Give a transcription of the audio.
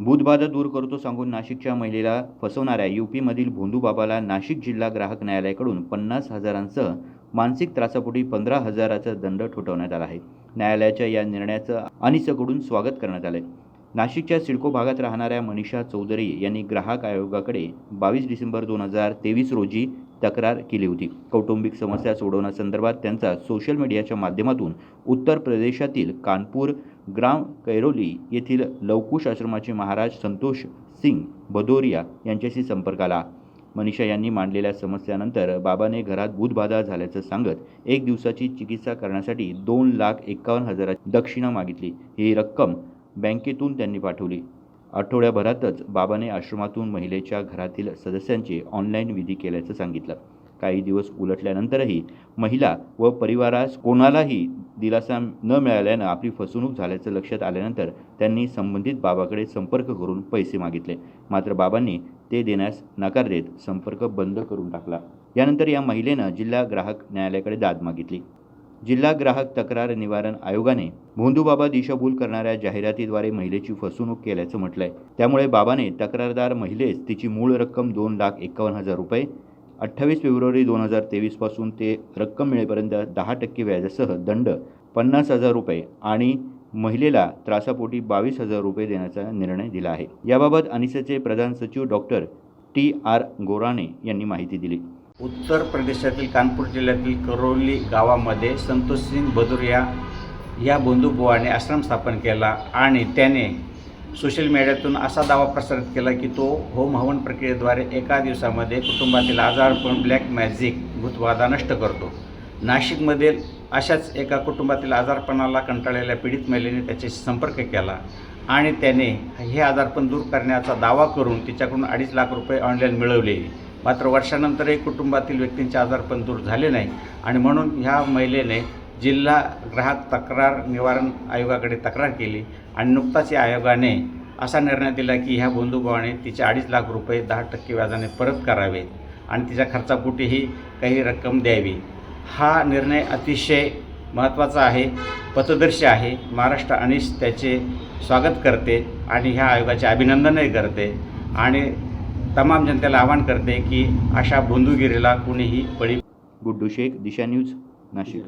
भूतबाधा दूर करतो सांगून नाशिकच्या महिलेला फसवणाऱ्या यूपीमधील भोंदूबाबाला नाशिक जिल्हा ग्राहक न्यायालयाकडून पन्नास हजारांसह मानसिक त्रासापोटी पंधरा हजाराचा दंड ठोठवण्यात आला आहे. न्यायालयाच्या या निर्णयाचं अनिसकडून स्वागत करण्यात आलं नाशिकच्या सिडको भागात राहणाऱ्या मनीषा चौधरी यांनी ग्राहक आयोगाकडे बावीस डिसेंबर दोन हजार तेवीस रोजी तक्रार केली होती. कौटुंबिक समस्या सोडवण्यासंदर्भात त्यांचा सोशल मीडियाच्या माध्यमातून उत्तर प्रदेशातील कानपूर ग्राम कैरोली येथील लवकुश आश्रमाचे महाराज संतोष सिंग भदोरिया यांच्याशी संपर्क आला. मनीषा यांनी मांडलेल्या समस्यानंतर बाबाने घरात भूतबाधा झाल्याचं सांगत एक दिवसाची चिकित्सा करण्यासाठी दोन लाख एकावन्न हजाराची दक्षिणा मागितली. ही रक्कम बँकेतून त्यांनी पाठवली. आठवड्याभरातच बाबाने आश्रमातून महिलेच्या घरातील सदस्यांची ऑनलाईन विधी केल्याचं सांगितलं. काही दिवस उलटल्यानंतरही महिला व परिवारास कोणालाही दिलासा न मिळाल्यानं आपली फसवणूक झाल्याचं लक्षात आल्यानंतर त्यांनी संबंधित बाबाकडे संपर्क करून पैसे मागितले. मात्र बाबांनी ते देण्यास नकार देत संपर्क बंद करून टाकला. यानंतर या महिलेनं जिल्हा ग्राहक न्यायालयाकडे दाद मागितली. जिल्हा ग्राहक तक्रार निवारण आयोगाने भोंदूबाबा दिशाभूल करणाऱ्या जाहिरातीद्वारे महिलेची फसवणूक केल्याचं म्हटलंय. त्यामुळे बाबाने तक्रारदार महिलेस तिची मूळ रक्कम दोन लाख एकावन्न हजार रुपये अठ्ठावीस फेब्रुवारी दोन हजार तेवीसपासून ते रक्कम मिळेपर्यंत दहा टक्के व्याजासह दंड पन्नास हजार रुपये आणि महिलेला त्रासापोटी बावीस हजार रुपये देण्याचा निर्णय दिला आहे. याबाबत अनिसेचे प्रधान सचिव डॉक्टर टी आर गोराणे यांनी माहिती दिली. उत्तर प्रदेशातील कानपूर जिल्ह्यातील करौली गावामध्ये संतोष सिंग भदुरिया या बंधुबुवाने आश्रम स्थापन केला आणि त्याने सोशल मीडियातून असा दावा प्रसारित केला की तो होम हवन प्रक्रियेद्वारे एका दिवसामध्ये कुटुंबातील आजारपण ब्लॅक मॅजिक भूतवादा नष्ट करतो. नाशिकमधील अशाच एका कुटुंबातील आजारपणाला कंटाळलेल्या पीडित महिलेने त्याच्याशी संपर्क केला आणि त्याने हे आजारपण दूर करण्याचा दावा करून तिच्याकडून अडीच लाख रुपये ऑनलाईन मिळवले. मात्र वर्षानंतरही कुटुंबातील व्यक्तींचे आजारपण दूर झाले नाही. आणि म्हणून ह्या महिलेने जिल्हा ग्राहक तक्रार निवारण आयोगाकडे तक्रार केली आणि नुकताच या आयोगाने असा निर्णय दिला की ह्या बंधुभावाने तिचे अडीच लाख रुपये दहा टक्के व्याजाने परत करावे आणि तिच्या खर्चापोटीही काही रक्कम द्यावी. हा निर्णय अतिशय महत्त्वाचा आहे पथदर्शी आहे. महाराष्ट्र अनिश त्याचे स्वागत करते आणि ह्या आयोगाचे अभिनंदनही करते. आणि तमाम जनतेला आवाहन करते की अशा बंधुगिरीला कुणीही बळी गुड्डू शेख दिशा न्यूज नाशिक.